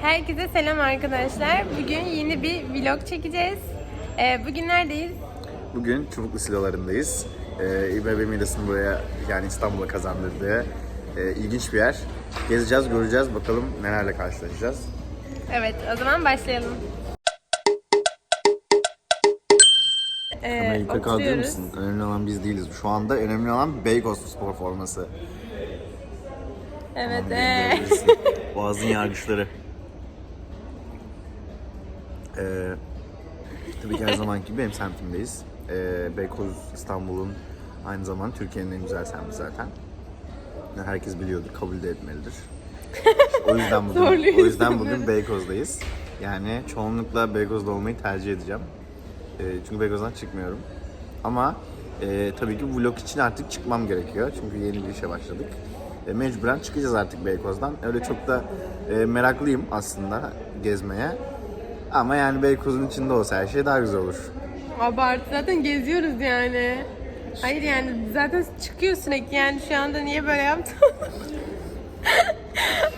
Herkese selam arkadaşlar. Bugün yeni bir vlog çekeceğiz. Ee, bugün neredeyiz? Bugün Çubuklu Silolarındayız. Ee, İBB Midas'ın buraya yani İstanbul'a kazandırdığı e, ilginç bir yer. Gezeceğiz, göreceğiz. Bakalım nelerle karşılaşacağız. Evet, o zaman başlayalım. Ee, Kamerayı kaldırır oturuyoruz. mısın? Önemli olan biz değiliz. Şu anda önemli olan Beykoz spor forması. Evet, Tamam, ee. Boğaz'ın yargıçları. Ee, tabii ki her zamanki gibi benim semtimdeyiz. Ee, Beykoz İstanbul'un aynı zamanda Türkiye'nin en güzel semti zaten. Herkes biliyordur, kabul de etmelidir. O yüzden bugün, o yüzden bugün. Beykoz'dayız. Yani çoğunlukla Beykoz'da olmayı tercih edeceğim. Ee, çünkü Beykoz'dan çıkmıyorum. Ama e, tabii ki vlog için artık çıkmam gerekiyor. Çünkü yeni bir işe başladık. E, mecburen çıkacağız artık Beykoz'dan. Öyle çok da e, meraklıyım aslında gezmeye. Ama yani Beykoz'un içinde olsa her şey daha güzel olur. abartı. Zaten geziyoruz yani. Hayır yani zaten çıkıyor sürekli yani şu anda niye böyle yaptın?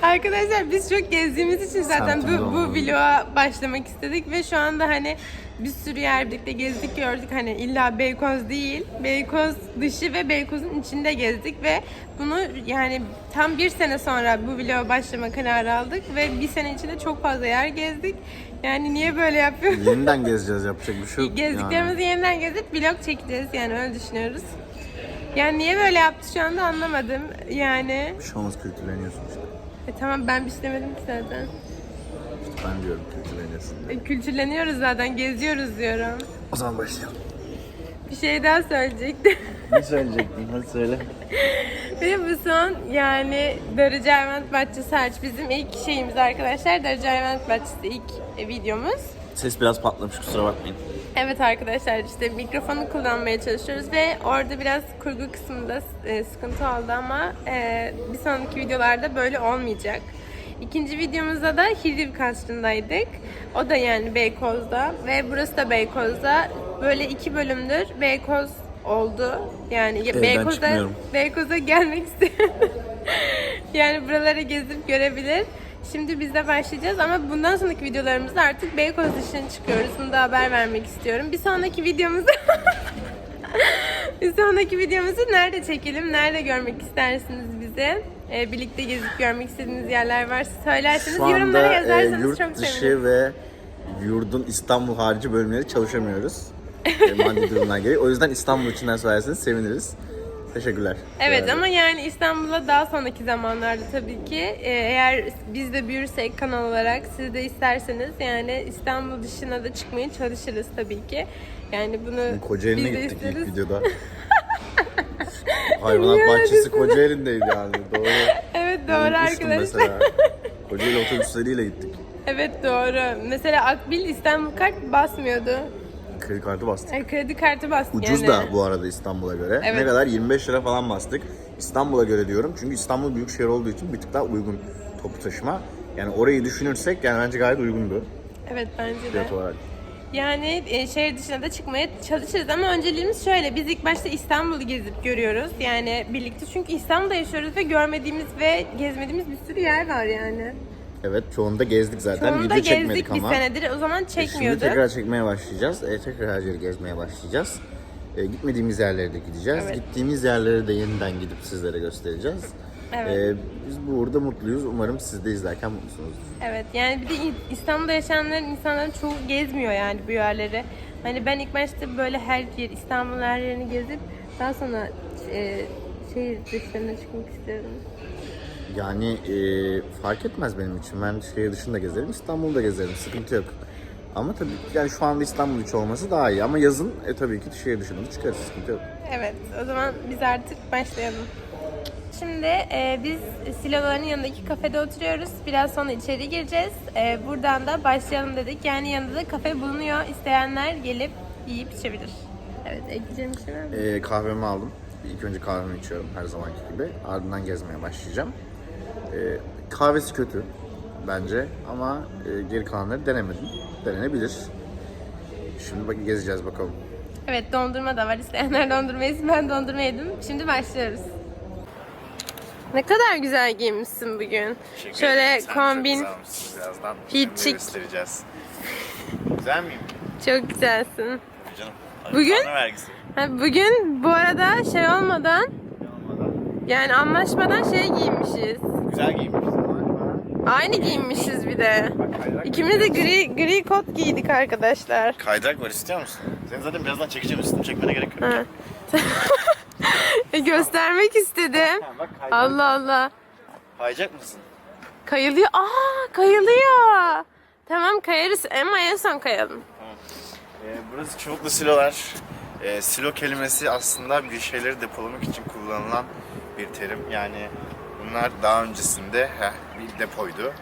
Arkadaşlar biz çok gezdiğimiz için zaten Semtimde bu, bu olmalı. vloga başlamak istedik ve şu anda hani bir sürü yer birlikte gezdik gördük hani illa Beykoz değil Beykoz dışı ve Beykoz'un içinde gezdik ve bunu yani tam bir sene sonra bu vloga başlama kararı aldık ve bir sene içinde çok fazla yer gezdik yani niye böyle yapıyoruz? Yeniden gezeceğiz yapacak bir şey yok. Gezdiklerimizi yeniden gezip vlog çekeceğiz yani öyle düşünüyoruz. Yani niye böyle yaptı şu anda anlamadım yani. Bir şey olmaz kültürleniyorsun işte. E tamam ben bir şey demedim ki zaten. İşte ben diyorum kültürleniyorsun. E, kültürleniyoruz zaten geziyoruz diyorum. O zaman başlayalım. Bir şey daha söyleyecektim. Ne söyleyecektin? Hadi söyle. Bu son yani Darıcı Hayvanat Bahçesi hariç bizim ilk şeyimiz arkadaşlar. Darıcı Hayvanat Bahçesi ilk e, videomuz. Ses biraz patlamış kusura bakmayın. Evet arkadaşlar işte mikrofonu kullanmaya çalışıyoruz ve orada biraz kurgu kısmında e, sıkıntı oldu ama e, bir sonraki videolarda böyle olmayacak. İkinci videomuzda da Hildiv Kasrı'ndaydık. O da yani Beykoz'da ve burası da Beykoz'da. Böyle iki bölümdür Beykoz oldu. Yani Evden Beykoz'a çıkmıyorum. Beykoz'a gelmek isteyen yani buraları gezip görebilir. Şimdi biz de başlayacağız ama bundan sonraki videolarımızda artık Beykoz dışına çıkıyoruz. Bunu da haber vermek istiyorum. Bir sonraki videomuzu bir sonraki videomuzu nerede çekelim, nerede görmek istersiniz bizi? Ee, birlikte gezip görmek istediğiniz yerler varsa söylerseniz Şu yorumlara anda e, yazarsanız yurt çok dışı sevinirim. ve yurdun İstanbul harici bölümleri çalışamıyoruz. Maddi durumlar gereği. O yüzden İstanbul içinden söylerseniz seviniriz. Teşekkürler. Evet ama yani İstanbul'a daha sonraki zamanlarda tabii ki e, eğer biz de büyürsek kanal olarak siz de isterseniz yani İstanbul dışına da çıkmaya çalışırız tabii ki. Yani bunu Kocaeli'ne biz de gittik isteriz. ilk videoda. Hayvanat bahçesi Kocaeli'ndeydi yani. Doğru. Evet doğru Unutmuştum arkadaşlar. mesela. Kocaeli otobüsleriyle gittik. Evet doğru. Mesela Akbil İstanbul kart basmıyordu. Kredi kartı bastık. Yani kredi kartı bastık Ucuz yani. da bu arada İstanbul'a göre. Evet. Ne kadar? 25 lira falan bastık. İstanbul'a göre diyorum. Çünkü İstanbul büyük şehir olduğu için bir tık daha uygun toplu taşıma. Yani orayı düşünürsek yani bence gayet uygundu Evet bence de. fiyat olarak. Yani e, şehir dışına da çıkmaya çalışırız ama önceliğimiz şöyle. Biz ilk başta İstanbul'u gezip görüyoruz. Yani birlikte çünkü İstanbul'da yaşıyoruz ve görmediğimiz ve gezmediğimiz bir sürü yer var yani. Evet çoğunu da gezdik zaten. Çoğunu da Video çekmedik gezdik bir ama. senedir. O zaman E, Şimdi çekmiyorduk. tekrar çekmeye başlayacağız. E, tekrar her yeri gezmeye başlayacağız. E, gitmediğimiz yerlere de gideceğiz. Evet. Gittiğimiz yerlere de yeniden gidip sizlere göstereceğiz. Evet. E, biz burada mutluyuz. Umarım siz de izlerken mutlusunuzdur. Evet yani bir de İstanbul'da yaşayanların insanların çoğu gezmiyor yani bu yerleri. Hani ben ilk başta böyle her yer İstanbul'un her yerini gezip daha sonra e, şehir dışlarına çıkmak istiyorum. Yani e, fark etmez benim için. Ben şehir dışında gezerim, İstanbul'da gezerim. Sıkıntı yok. Ama tabii yani şu anda İstanbul içi olması daha iyi. Ama yazın e, tabii ki şehir dışına da çıkarız. Sıkıntı yok. Evet o zaman biz artık başlayalım. Şimdi e, biz siloların yanındaki kafede oturuyoruz. Biraz sonra içeri gireceğiz. E, buradan da başlayalım dedik. Yani yanında da kafe bulunuyor. İsteyenler gelip yiyip içebilir. Evet ekleyeceğim bir şey var mı? E, kahvemi aldım. İlk önce kahvemi içiyorum her zamanki gibi. Ardından gezmeye başlayacağım. E, kahvesi kötü bence ama e, geri kalanları denemedim. Denenebilir. Şimdi bak gezeceğiz bakalım. Evet dondurma da var. İsteyenler dondurma yesin. Ben dondurma yedim. Şimdi başlıyoruz. Ne kadar güzel giymişsin bugün. Şöyle kombin. Birazdan Hiç şimdi çık. göstereceğiz. Güzel miyim? Çok güzelsin. Canım. Bugün- Kanun vergisi. Ha, bugün bu arada şey olmadan Olmadan. yani anlaşmadan şey giymişiz. Güzel giymişsin. Aynı giymişiz bir de. Bak İkimiz de gri gri kot giydik arkadaşlar. Kaydırak var istiyor musun? Seni zaten birazdan çekeceğim üstünü çekmene gerek yok. Ha. E, Göstermek istedim. Ha, bak kaydırak. Allah Allah. Kayacak mısın? Kayılıyor. Aa kayılıyor. Tamam kayarız ama en son kayalım. Ee, burası çubuklu silolar. Ee, silo kelimesi aslında bir şeyleri depolamak için kullanılan bir terim. Yani bunlar daha öncesinde heh, bir depoydu.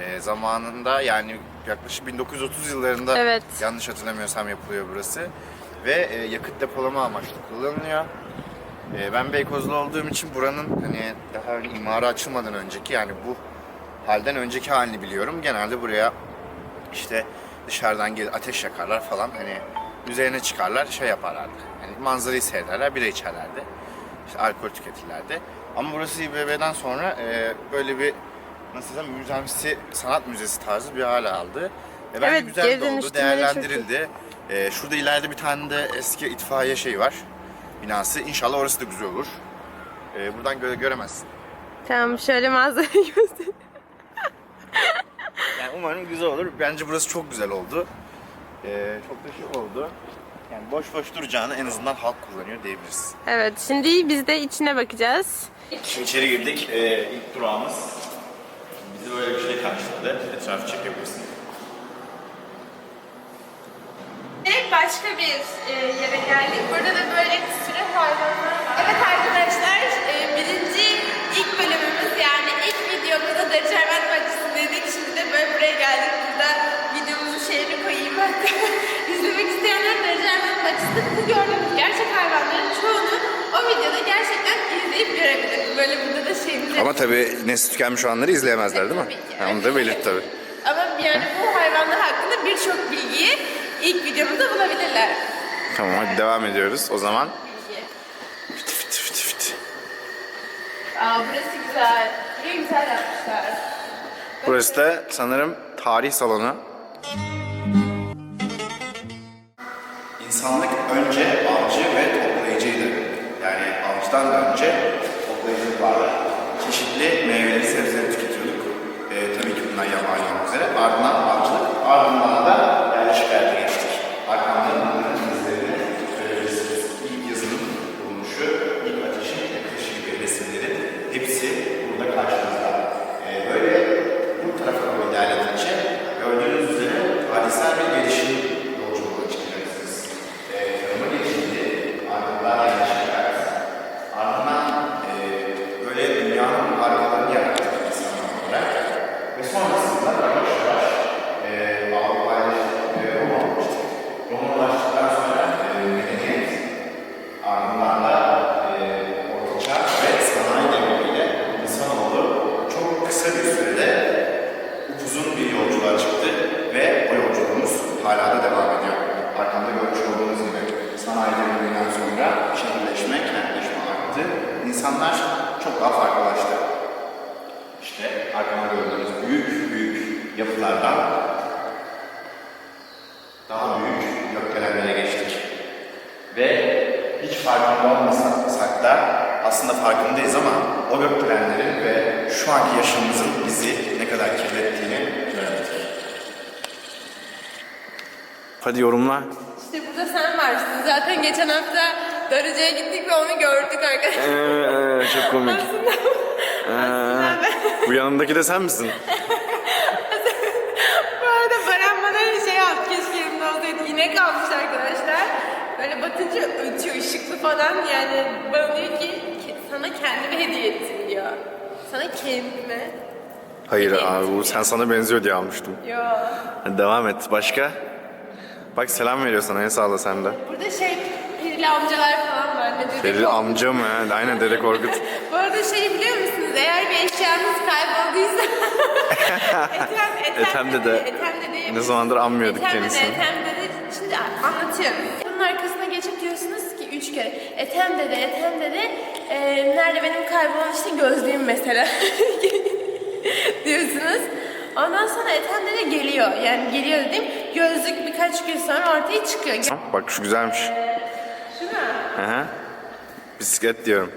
Ee, zamanında yani yaklaşık 1930 yıllarında Evet. yanlış hatırlamıyorsam yapılıyor burası. Ve e, yakıt depolama amaçlı kullanılıyor. Ee, ben Beykozlu olduğum için buranın hani daha imara açılmadan önceki yani bu halden önceki halini biliyorum. Genelde buraya işte dışarıdan gelir ateş yakarlar falan hani üzerine çıkarlar şey yaparlardı. Hani manzarayı seyrederler, bira içerlerdi. İşte alkol tüketirlerdi. Ama burası İBB'den sonra e, böyle bir nasıl desem müzemsi, sanat müzesi tarzı bir hale aldı. E, bence Evet, güzel de oldu, çok değerlendirildi. E, şurada ileride bir tane de eski itfaiye şeyi var. Binası. İnşallah orası da güzel olur. E, buradan göre göremezsin. Tamam şöyle manzarayı göster. Yani umarım güzel olur. Bence burası çok güzel oldu. Ee, çok da şık oldu. Yani boş boş duracağını en azından halk kullanıyor diyebiliriz. Evet şimdi biz de içine bakacağız. Şimdi içeri girdik. Ee, ilk durağımız bizi böyle bir şey karşıladı. Etrafı çekebilirsin. Başka bir e, yere geldik. Burada da böyle bir sürü hayvanlar var. Ama tabii nesli tükenmiş olanları izleyemezler değil mi? Tabii ki. Ha, onu da belirt tabii. Ama yani bu hayvanlar hakkında birçok bilgiyi ilk videomuzda bulabilirler. Tamam hadi devam ediyoruz. O zaman Bilgi. fıt fıt fıt fıt. Aa burası güzel. Burayı güzel yapmışlar. Burası da sanırım tarih salonu. İnsanlık önce avcı ve toplayıcıydı. Yani avcıdan da önce. Çeşitli meyveleri, sebzeleri tüketiyorduk. Ee, tabii ki bunlar yabani olmak üzere. Ardından avcılık, ardından aslında farkındayız ama o gökdelenlerin ve şu anki yaşamımızın bizi ne kadar kirlettiğini göremedik. Hadi yorumla. İşte burada sen varsın. Zaten geçen hafta Darıca'ya gittik ve onu gördük arkadaşlar. Ee, çok komik. Bu yanındaki de sen misin? Bu arada Baran bana bir şey aldı. Keşke yanımda olsaydı. İnek almış arkadaşlar. Böyle batınca ötüyor ışıklı falan. Yani bana diyor ki "Ke- sana kendime hediye ettim diyor. Sana kendime. Hayır abi bu sen sana benziyor diye almıştım. Yo. Hadi devam et. Başka? Bak selam veriyor sana. En sağla sen de. Burada şey perili amcalar falan var. Ne dedi? Deli amca mı? Aynen Dede Korkut. Bu arada şey biliyor musunuz? Eğer bir eşyanız kaybolduysa Ethem, Ethem, Ethem dede. Ethem dede Ne zamandır anmıyorduk Ethem kendisini. Dede, Ethem dede. Şimdi anlatıyorum. Bunun arkasına geçip diyorsunuz ki üç kere Ethem dede, Ethem dede e, nerede benim kaybolan işte gözlüğüm mesela diyorsunuz. Ondan sonra Ethem de geliyor. Yani geliyor dediğim gözlük birkaç gün sonra ortaya çıkıyor. Bak şu güzelmiş. Şu mu? Hı hı. Bisiklet diyorum.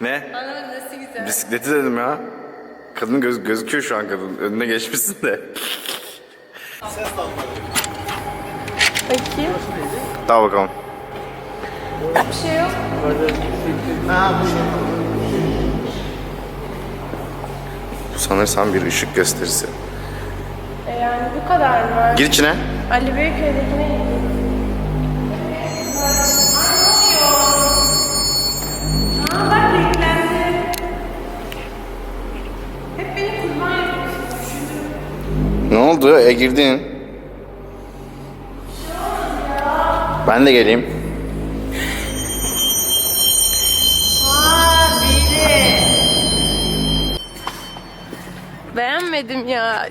Ne? Anlamadım nasıl güzel. Bisikleti dedim ya. Kadın göz, gözüküyor şu an kadın. Önüne geçmişsin de. Bakayım. Daha bakalım. Bir şey yok. Bu sanırsam bir ışık gösterisi. E yani bu kadar mı? Gir içine. Ali Beyköy'dekine yapıyorsun. Ne oldu? E girdin. Ben de geleyim. Aa biri. Beğenmedim ya.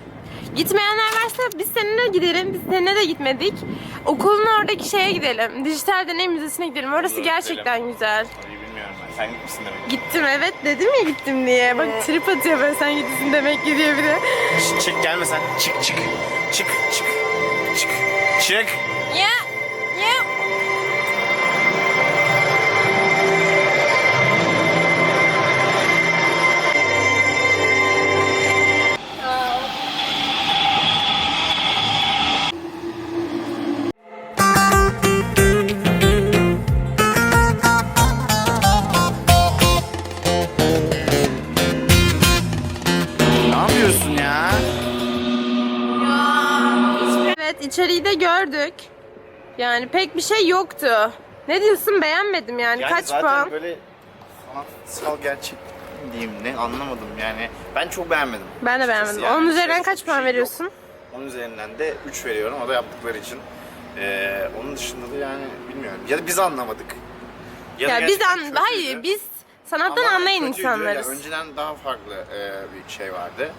Gitmeyenler varsa biz seninle gidelim. Biz seninle de gitmedik. Okulun oradaki şeye gidelim. Dijital Deney Müzesi'ne gidelim. Orası gerçekten güzel. bilmiyorum ben. Sen gitmişsin demek. Gittim evet dedim ya gittim diye. Bak trip atıyor böyle sen gidiyorsun demek ki diye bir de. Çık gelme sen. Çık çık. Çık çık. Çık. Çık. Ya Evet içeriği de gördük. Yani pek bir şey yoktu. Ne diyorsun beğenmedim yani, Yani kaç zaten puan? böyle sanatsal gerçek diyeyim ne anlamadım yani. Ben çok beğenmedim. Ben de beğenmedim. yani. Onun üzerinden kaç puan şey yok. veriyorsun? Onun üzerinden de 3 veriyorum. O da yaptıkları için. Ee, onun dışında da yani bilmiyorum. Ya da biz anlamadık. Ya, da biz an kötüydü. hayır biz sanattan Ama anlayan kötüydü. insanlarız. Ya önceden daha farklı e, bir şey vardı.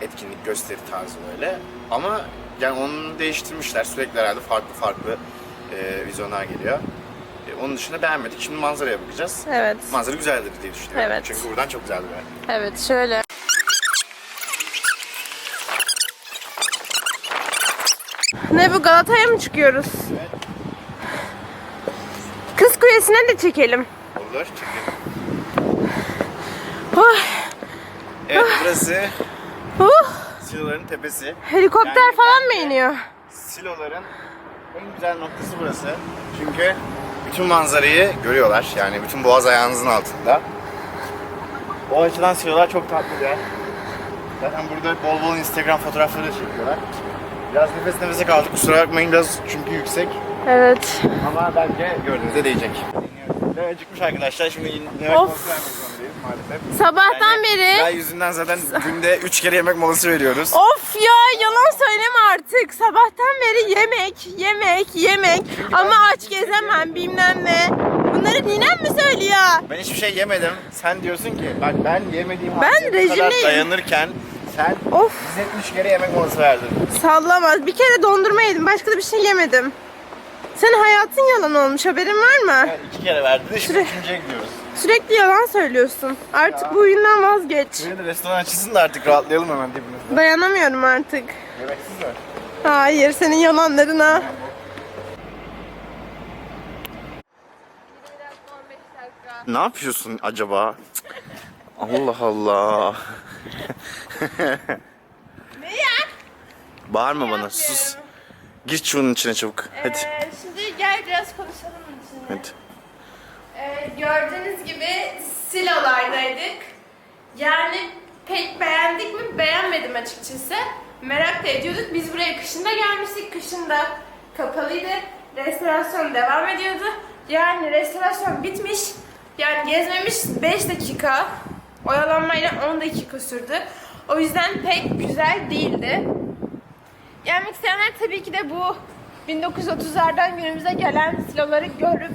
Etkinlik, gösteri tarzı böyle. Ama yani onu değiştirmişler. Sürekli herhalde farklı farklı e, vizyonlar geliyor. E, onun dışında beğenmedik. Şimdi manzaraya bakacağız. Evet. Manzara güzeldir diye düşünüyorum. Evet. Çünkü buradan çok güzeldi be. Evet şöyle. Ne bu Galata'ya mı çıkıyoruz? Kız Kulesi'ne de çekelim. Olur. Çekelim. Oh, Evet burası oh. Siloların tepesi. Helikopter Yani falan mı iniyor? Siloların en güzel noktası burası. Çünkü bütün manzarayı görüyorlar. Yani bütün boğaz ayağınızın altında. O açıdan silolar çok tatlı yer. Zaten burada bol bol Instagram fotoğrafları da çekiyorlar. Biraz nefes nefese kaldık kusura bakmayın biraz çünkü yüksek. Evet. Ama bence gördüğünüzde değecek. Evet çıkmış arkadaşlar şimdi yemek Of. molası vermek zorundayız maalesef. Sabahtan Ya beri. yüzünden zaten günde 3 kere yemek molası veriyoruz. Of ya yalan söyleme artık. Sabahtan beri yemek, yemek, yemek. Ama aç gezemem bilmem ne. Bunları ninem mi söylüyor? Ben hiçbir şey yemedim. Sen diyorsun ki bak ben yemediğim Ben halde bu kadar dayanırken sen Of bize 3 kere yemek molası verdin. sallamaz. Bir kere dondurma yedim. Başka da bir şey yemedim. Senin hayatın yalan olmuş. Haberin var mı? Yani 2 kere verdi de şimdi üçüncüye gidiyoruz. Sürekli yalan söylüyorsun. Artık bu oyundan vazgeç. Buraya da restoran açılsın da artık rahatlayalım hemen dibimizde. Dayanamıyorum artık. Yemeksiz mi? Hayır senin yalanlarına. Ne yapıyorsun acaba? Allah Allah. Ne ya? Bağırma bana sus. Gir çuğunun içine çabuk. Hadi. Ee, şimdi gel biraz konuşalım içinde. Hadi. Ee, gördüğünüz gibi silolardaydık. Yani pek beğendik mi? Beğenmedim açıkçası. Merak da ediyorduk. Biz buraya kışında gelmiştik. Kışında kapalıydı. Restorasyon devam ediyordu. Yani restorasyon bitmiş. Yani gezmemiş 5 dakika. Oyalanmayla 10 dakika sürdü. O yüzden pek güzel değildi. Gelmek isteyenler tabii ki de bu 1930'lardan günümüze gelen siloları görüp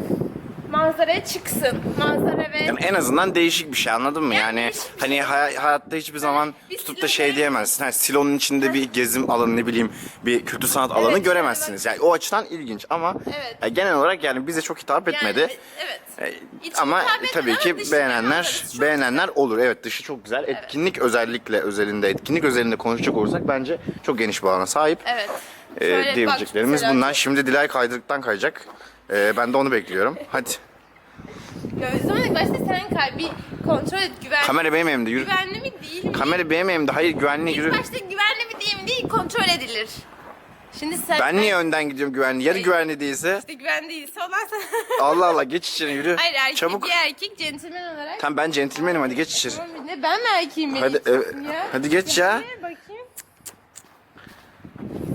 manzaraya çıksın. Manzara Evet. Yani en azından değişik bir şey anladın mı? Yani, değişik bir hani hay- hayatta hiçbir zaman bir tutup da şey göre- diyemezsin. Hani silonun içinde bir gezim alanı ne bileyim bir kültür sanat alanı şöyle göremezsiniz. Yani o açıdan ilginç ama Evet. e, genel olarak yani bize çok hitap etmedi. Yani, evet. E, İçi ama tabii ki beğenenler beğenenler olur. Evet dışı çok güzel. Etkinlik özellikle özelinde etkinlik özelinde konuşacak olursak bence çok geniş bir alana sahip. Evet. Ee, diyebileceklerimiz bunlar. Şimdi Dilay kaydıktan kayacak. Ee, ben de onu bekliyorum. Hadi. Ya, ilk başta sen kay bir kontrol et güven. Kamera benim elimde yürü. Güvenli mi değil mi? Kamera benim elimde. Hayır güvenli yürü. İlk başta güvenli mi değil mi değil kontrol edilir. Şimdi sen Ben niye önden gidiyorum güvenli? Yarı güvenli değilse. işte güvenli değilse olan sen. Allah Allah geç içeri yürü. Hayır erkek Çabuk. bir erkek centilmen olarak. Tamam ben centilmenim hadi geç içeri. Tamam, ne ben mi erkeğim beni Hadi, evet. ya? Hadi geç ya. Bakayım.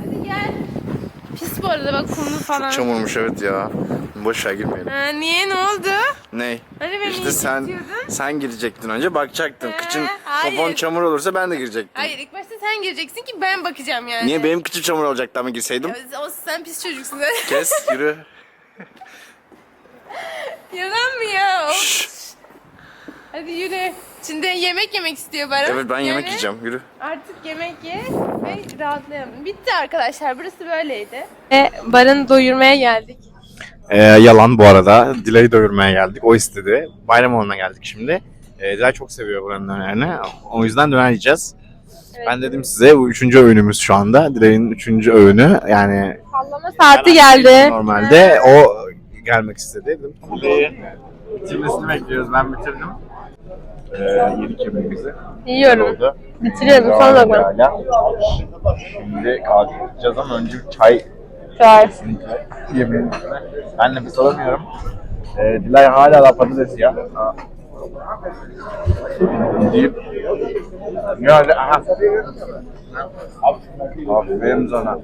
Hadi gel. Pis bu arada bak kumlu falan. Çamurmuş evet ya. Boş ver girmeyelim. Ha, niye ne oldu? Ney? Hani beni İşte sen sen girecektin önce bakacaktın. Ee, Kıçın hayır. popon çamur olursa ben de girecektim. Hayır ilk başta sen gireceksin ki ben bakacağım yani. Niye benim kıçım çamur olacaktı ama girseydim? Ya, O sen pis çocuksun. Kes yürü. Yalan mı ya? Hadi yürü. Şimdi yemek yemek istiyor Baran. Evet ben yemek Yani yiyeceğim yürü. Artık yemek ye ve rahatlayalım. Bitti arkadaşlar. Burası böyleydi. Ve Baran'ı doyurmaya geldik. Ee, yalan bu arada. Dilay'ı doyurmaya geldik. O istedi. Bayram alanına geldik şimdi. Ee, Dilay çok seviyor buranın dönerini. O yüzden döner yiyeceğiz. Evet. Ben dedim size bu üçüncü öğünümüz şu anda. Dilay'ın üçüncü öğünü. Yani Sallama saati geldi. normalde o gelmek istedi. Dedim, bitirmesini bekliyoruz. Ben bitirdim. Ee, yedik yemeğimizi. Yiyorum. Oldu. Bitiriyorum. Son lokma. hala. Şimdi kalkacağız ama önce bir çay Çay. kesinlikle yemeyelim. Ben nefes alamıyorum. Ee, Dilay hala da patates ya. Deyip ne öyle aha. Aferin sana.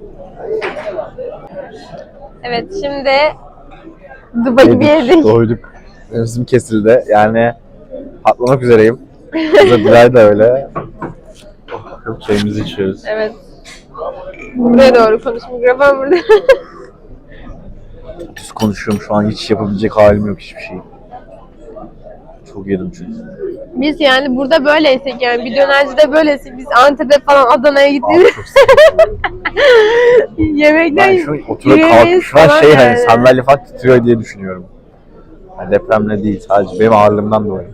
Evet şimdi duba gibi yedik. Doyduk. Nefesim kesildi. Yani patlamak üzereyim. Kızı Dilay da öyle. Oh, çayımızı içiyoruz. Evet. Buraya doğru konuş. Mikrofon burada. Düz konuşuyorum şu an hiç yapabilecek halim yok hiçbir şey. Çok yedim çünkü. Biz yani burada böyleysek yani bir dönercide böyleysek biz Antep'e falan Adana'ya Abi gittiğimiz çok sıkıntı. yemekten Ben şu oturup yürüyemeyiz kalk, şu an falan şey hani yani. sandalye falan titriyor diye düşünüyorum. Yani depremle değil sadece benim ağırlığımdan dolayı.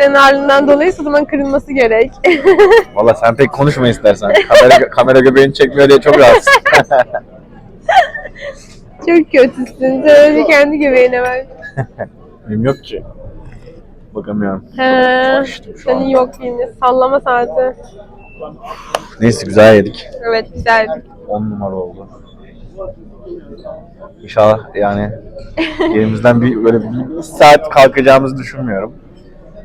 Senin ağırlığından dolayı zaman kırılması gerek. Valla sen pek konuşma istersen. Kamera, kamera göbeğini çekmiyor diye çok rahatsız. Çok kötüsün. Sen önce kendi göbeğine bak. Benim yok ki. Bakamıyorum. He, senin yok yine. Sallama saati. Neyse güzel yedik. Evet güzeldi. 10 numara oldu. İnşallah yani yerimizden bir böyle bir saat kalkacağımızı düşünmüyorum.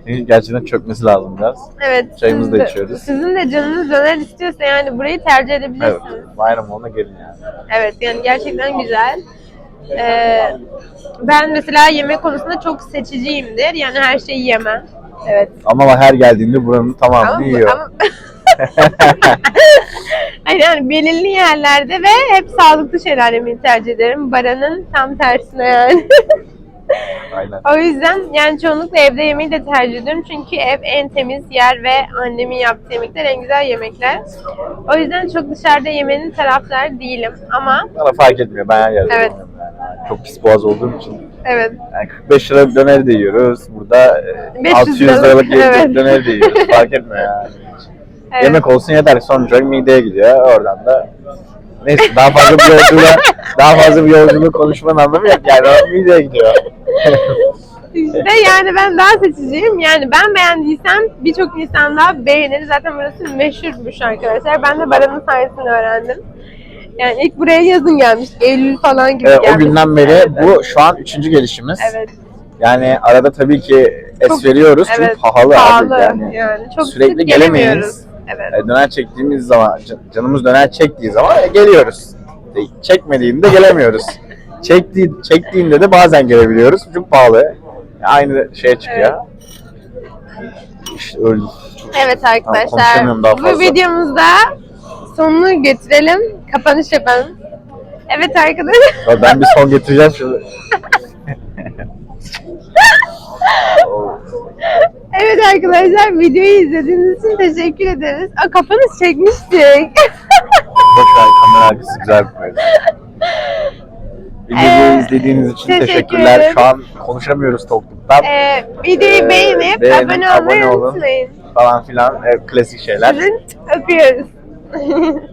Çünkü Gerçekten çökmesi lazım biraz. Evet. Çayımızı da içiyoruz. Sizin de canınız döner istiyorsa yani burayı tercih Evet. edebilirsiniz. Bayram ona gelin yani. Evet yani gerçekten güzel. Ee, ben mesela yemek konusunda çok seçiciyimdir. Yani her şeyi yemem. Evet. Ama her geldiğinde buranın Ama, tamamını yiyor. ama... Hayır yani belirli yerlerde ve hep sağlıklı şeyler yemeyi tercih ederim. Baranın tam tersine yani. Aynen. o yüzden yani çoğunlukla evde yemeği de tercih ediyorum. Çünkü ev en temiz yer ve annemin yaptığı yemekler en güzel yemekler. O yüzden çok dışarıda yemenin taraftar değilim. Ama Bana fark etmiyor. Ben her yerde Evet. yiyorum yani. Çok pis boğaz olduğum için. evet Yani 45 lira bir döner de yiyoruz. Burada e, 500 600 liralık, liralık evet. döner de yiyoruz. Fark etmiyor yani. evet. Yemek olsun yeter. Sonuç olarak mideye gidiyor. Oradan da Neyse daha fazla bir yolculuğa daha fazla bir yolculuk konuşmanın anlamı yok yani o mideye gidiyor. İşte yani ben daha seçiciyim. Yani ben beğendiysem birçok insan daha beğenir. Zaten burası meşhurmuş arkadaşlar. Ben de Baran'ın sayesinde öğrendim. Yani ilk buraya yazın gelmiş. Eylül falan gibi Ee, gelmiş. o günden beri Evet, bu şu an üçüncü gelişimiz. Evet. Yani arada tabii ki es Çok- veriyoruz çünkü evet, pahalı, Pahalı. abi yani. Yani. Çok Sürekli gelemiyoruz. Evet. E, döner çektiğimiz zaman, can- canımız döner çektiği zaman e, geliyoruz. E, Çekmediğinde gelemiyoruz. Çektiği, çektiğinde de bazen gelebiliyoruz. Çok pahalı. E, Aynı şeye çıkıyor. İşte öyle. Evet arkadaşlar. Bu videomuzda sonunu getirelim. Kapanış yapalım. Evet arkadaşlar. Ben bir son getireceğim şunu. Evet arkadaşlar videoyu izlediğiniz için teşekkür ederiz. Aa, kafanız çekmiştik. Boş ver kamera arkası güzel bir mevzu. Videoyu Ee, izlediğiniz için teşekkür teşekkürler. ederim. Şu an konuşamıyoruz tokluktan Ee, videoyu Ee, beğenip abone olmayı abone olun. unutmayın. falan filan. Evet, klasik şeyler. Sizin öpüyoruz.